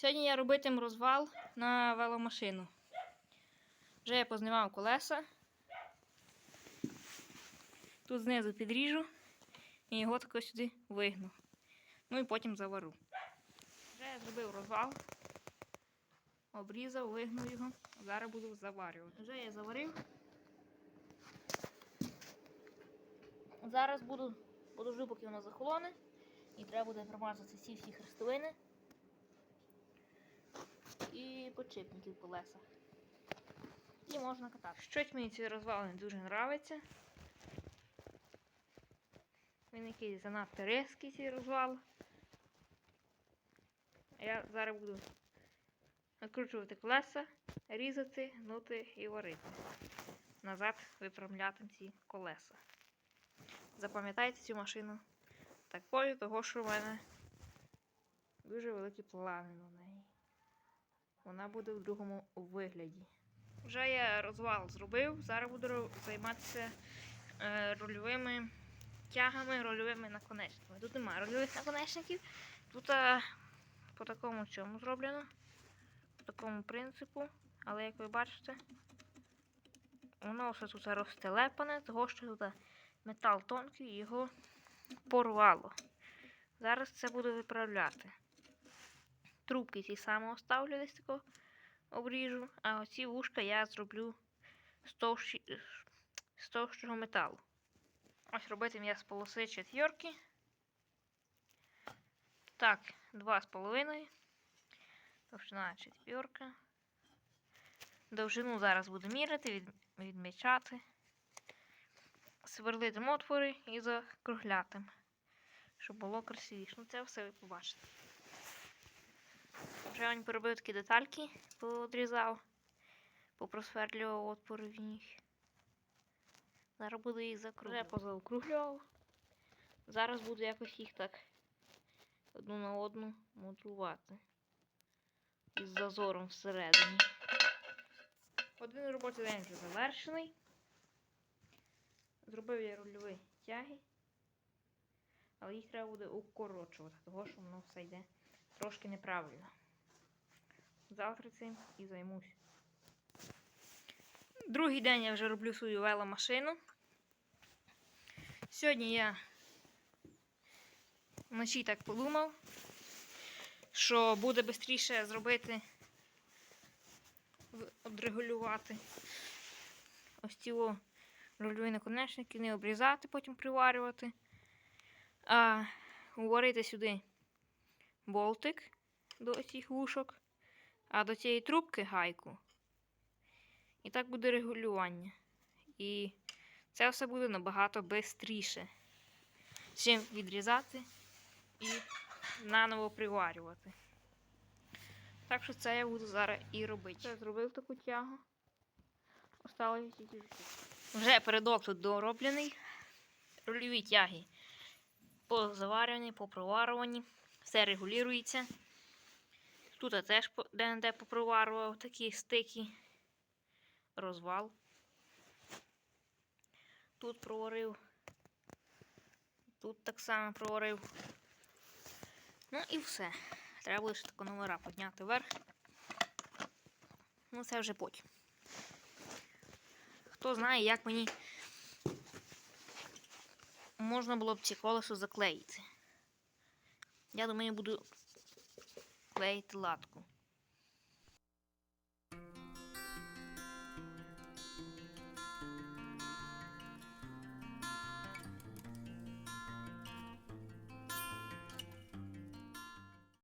Сьогодні я робитиму розвал на веломашину. Вже я познімав колеса. Тут знизу підріжу і його тако сюди вигну. Ну і потім завару. Вже я зробив розвал, обрізав, вигнув його. Зараз буду заварювати. Вже я заварив. Зараз буду подожду, поки воно захолоне. І треба буде промазати ці всі хрестовини і подшипники в колесах. І можна катати. Щось мені цей розвал не дуже подобається. Він якийсь занадто різкий цей розвал. А Я зараз буду накручувати колеса, різати, гнути і варити. Назад виправляти ці колеса. Запам'ятайте цю машину такою, того що в мене дуже великі плани на неї. Вона буде в другому вигляді. Вже я розвал зробив, зараз буду займатися е, рульовими тягами, рульовими наконечниками. Тут немає рульових наконечників. Тут е, по такому цьому зроблено. По такому принципу. Але як ви бачите, воно все тут розтелепане, того що тут метал тонкий, його порвало. Зараз це буду виправляти. Трубки ті саме оставлю десь тако обріжу, а оці вушка я зроблю з товщі- товщого металу. Ось робитиму я з полоси четвірки. Так, два з половиною. Товщина четвірка. Довжину зараз буду міряти, від, відмічати. Сверлитим отвори і закруглятим. Щоб було красивіше. Ну це все ви побачите. Вже поробив такі детальки, поодрізав, попросверлював отвори в них. Зараз буду їх закруглювати. Вже позаокруглював. Зараз буду якось їх так одну на одну мудрувати. Із зазором всередині. Один робочий день вже завершений. Зробив я рульові тяги, але їх треба буде укорочувати, того що воно все йде трошки неправильно. Завтра цим і займусь. Другий день я вже роблю свою веломашину. Сьогодні я вночі так подумав, що буде швидше зробити, одрегулювати ось ці рульові наконечники, не обрізати, потім приварювати, а уварити сюди болтик до цих вушок, а до цієї трубки гайку. І так буде регулювання. І це все буде набагато швидше, чим відрізати і наново приварювати. Так що це я буду зараз і робити. Я зробив таку тягу. Осталось тільки. Вже передок тут дороблений. Рульові тяги позаварювані, попроварювані. Все регулюється. Тут теж де-не-де попроварював такі стики. Розвал. Тут проварив. Тут так само проварив. Ну і все. Треба ще тако номера підняти вверх. Ну, це вже потім. Хто знає, як мені можна було б ці колесо заклеїти. Я думаю, буду клеїти латку.